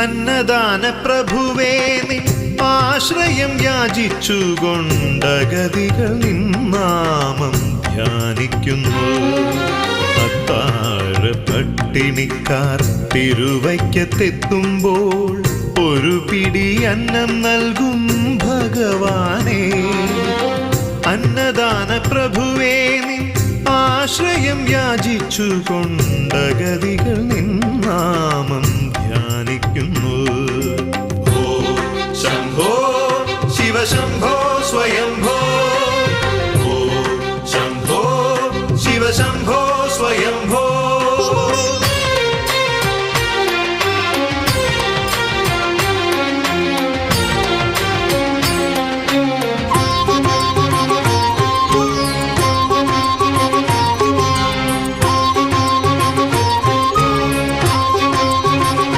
അന്നദാന പ്രഭുവേ നിൻ ആശ്രയം യാചിച്ചുകൊണ്ടഗതികൾ നാമം ധ്യാനിക്കുന്നു. അത്താഴ പട്ടിണിക്കാർ തിരുവയ്ക്കത്തെത്തുമ്പോൾ ഒരു പിടി അന്നം നൽകും ഭഗവാനേ. അന്നദാന പ്രഭുവേ നിൻ ആശ്രയം യാചിച്ചുകൊണ്ടഗതികൾ some